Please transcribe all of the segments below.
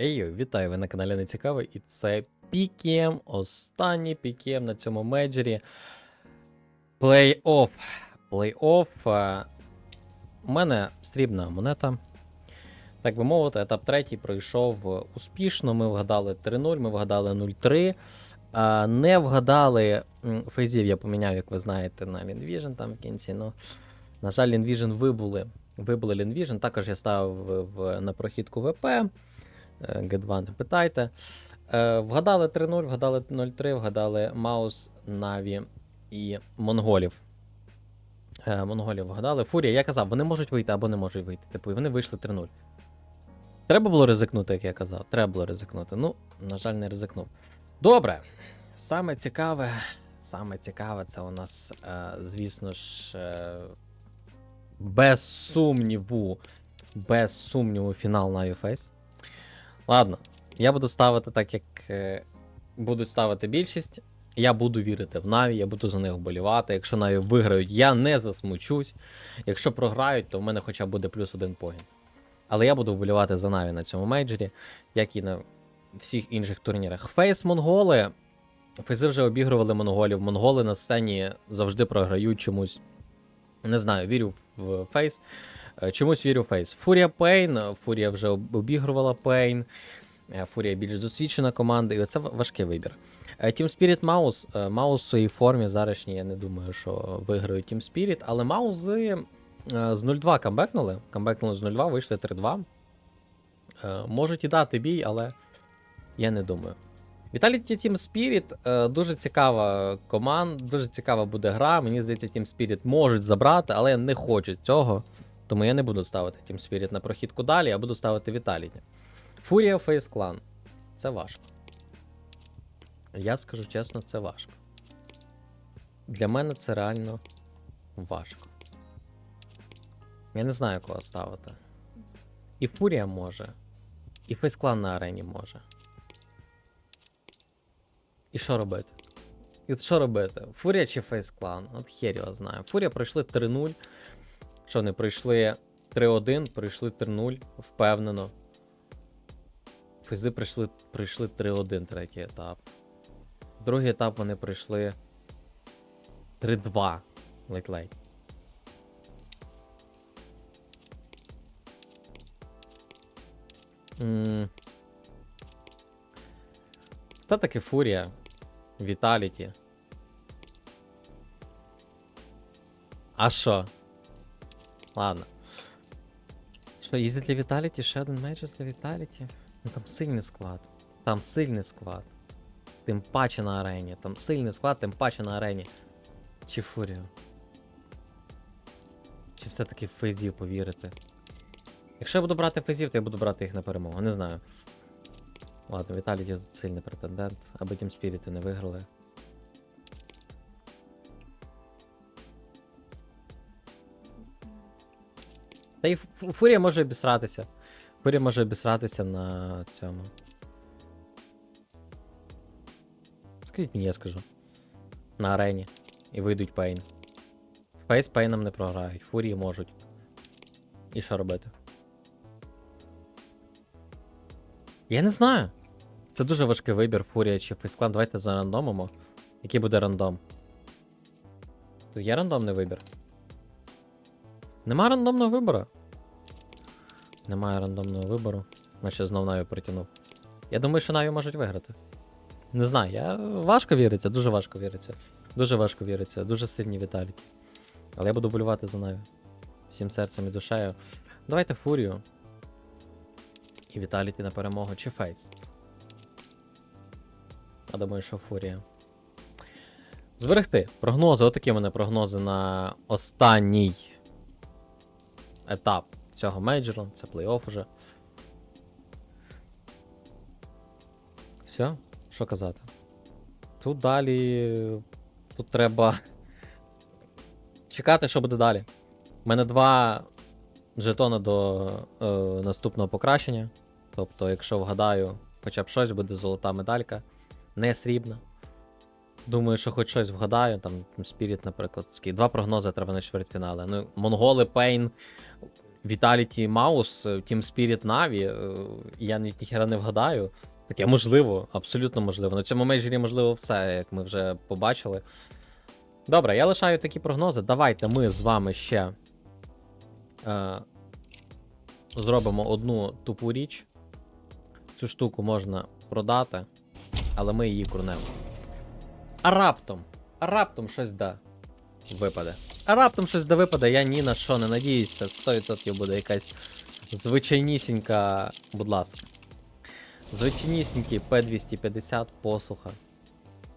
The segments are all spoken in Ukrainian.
Ей, вітаю, ви на каналі Нецікавий, і це Пікем, останній Пікем на цьому мейджорі. Плей-офф. Плей-офф. е, У мене срібна монета. Так би мовити, етап третій пройшов е, успішно. Ми вгадали 3-0, ми вгадали 0-3. Не вгадали фейзів, я поміняв, як ви знаєте, на Лінвіжн там в кінці. Ну, на жаль, Лінвіжн вибули. Вибули Лінвіжн. Також я ставив на прохідку ВП. Е, Г2 не питайте. Е, Вгадали 3-0, вгадали 0-3, вгадали Маус, Наві і Монголів. Е, Монголів вгадали. Фурія, я казав, вони можуть вийти або не можуть вийти. Типу, і вони вийшли 3-0. Треба було ризикнути, як я казав. Треба було ризикнути. Ну, на жаль, не ризикнув. Добре. Саме цікаве, саме цікаве, це у нас, е, звісно ж, без сумніву, без сумніву, фінал на UFace. Ладно, я буду ставити так, як е, будуть ставити більшість. Я буду вірити в Наві, я буду за них вболівати. Якщо Наві виграють, я не засмучусь. Якщо програють, то в мене хоча б буде плюс один погін. Але я буду вболівати за Наві на цьому мейджорі, як і на всіх інших турнірах. Фейс Монголи. Фейзи вже обігрували монголів. Монголи на сцені завжди програють чомусь. Не знаю, вірю в Фейс. Е, Чомусь вірю в Фейс. Фурія Пейн. Фурія вже обігрувала Пейн. Е, Фурія більш досвідчена команда, і оце важкий вибір. Е, Team Spirit. Е, Маус в своїй формі зарашній, я не думаю, що виграють Team Spirit, але Маузи е, з 0-2 камбекнули. Камбекнули з 0-2, вийшли 3-2. Е, Можуть і дати бій, але я не думаю. Vitality Team Spirit е, дуже цікава команда, дуже цікава буде гра. Мені здається, Team Spirit можуть забрати, але не хочуть цього. Тому я не буду ставити Team Spirit на прохідку далі, а буду ставити Vitality. Фурія Face Clan. Це важко. Я скажу чесно, це важко. Для мене це реально важко. Я не знаю, кого ставити. І Фурія може. І Clan на арені може. І що робити? І що робити? Фурія чи Фейс Клан? От хер його знаю. Фурія пройшли 3-0. Що вони пройшли 3-1, пройшли 3-0, впевнено. Фейзи прийшли, пройшли 3-1 третій етап. Другий етап вони пройшли 3-2 ледь-ледь. Це таки Фурія. Віталіті. А що? Ладно. Що, їздить для Віталіті? Ще один мейджор для Віталіті? Ну там сильний склад. Там сильний склад. Тим паче на арені. Там сильний склад, тим паче на арені. Чи Фурію? Чи все-таки фейзів повірити? Якщо я буду брати фейзів, то я буду брати їх на перемогу. Не знаю. Ладно, Віталій тут сильний претендент, аби Team Spirit не виграли. Та і Фурія може обісратися. Фурія може обісратися на цьому. Скажіть мені, я скажу. На арені. І вийдуть Пейн. Фейс Пейном не програють. Фурії можуть. І що робити? Я не знаю. Це дуже важкий вибір, Фурія чи Фейсклан. Давайте зарандомимо. Який буде рандом? Тут є рандомний вибір. Нема рандомного вибору. Немає рандомного вибору. Значить знов Наві притягнув. Я думаю, що Наві можуть виграти. Не знаю, я важко віриться, дуже важко віриться. Дуже важко віриться, дуже сильні Віталіті. Але я буду болювати за Наві. Всім серцем і душею. Давайте Фурію. І Віталіті на перемогу чи Фейс. Я думаю, що Фурія. Зберегти. Прогнози. Отакі мене прогнози на останній етап цього мейджору. Це плей-офф уже. Все, що казати. Тут далі. Тут треба чекати, що буде далі. У мене два жетони до е, наступного покращення. Тобто, якщо вгадаю, хоча б щось буде золота медалька, не срібна. Думаю, що хоч щось вгадаю, там Spirit, наприклад. Два прогнози треба на чвертьфінали. Ну, Монголи, Пейн. Vitality Mouse, е, Team Spirit Na'Vi, е, я ні- ніхера не вгадаю. Таке можливо, абсолютно можливо. На цьому мейджорі можливо все, як ми вже побачили. Добре, я лишаю такі прогнози. Давайте ми з вами ще е, зробимо одну тупу річ. Цю штуку можна продати, але ми її курнемо. А раптом, а раптом щось да випаде. А раптом щось да випаде, я ні на що не надіюся. 100% буде якась звичайнісінька, будь ласка. Звичайнісінький P250 посуха.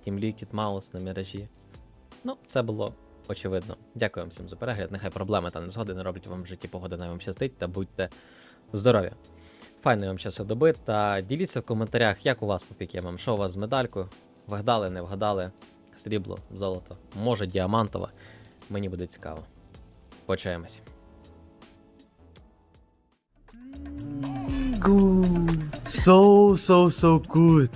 Team Liquid Mouse на міражі. Ну, це було очевидно. Дякую вам всім за перегляд. Нехай проблеми та незгоди не роблять вам в житті погоди, най вам щастить та будьте здорові. Файної вам часу доби та діліться в коментарях, як у вас по пікемам, що у вас з медалькою. Вгадали, не вгадали. Срібло, золото, може діамантове. Мені буде цікаво. Почаємось. So, so, so good.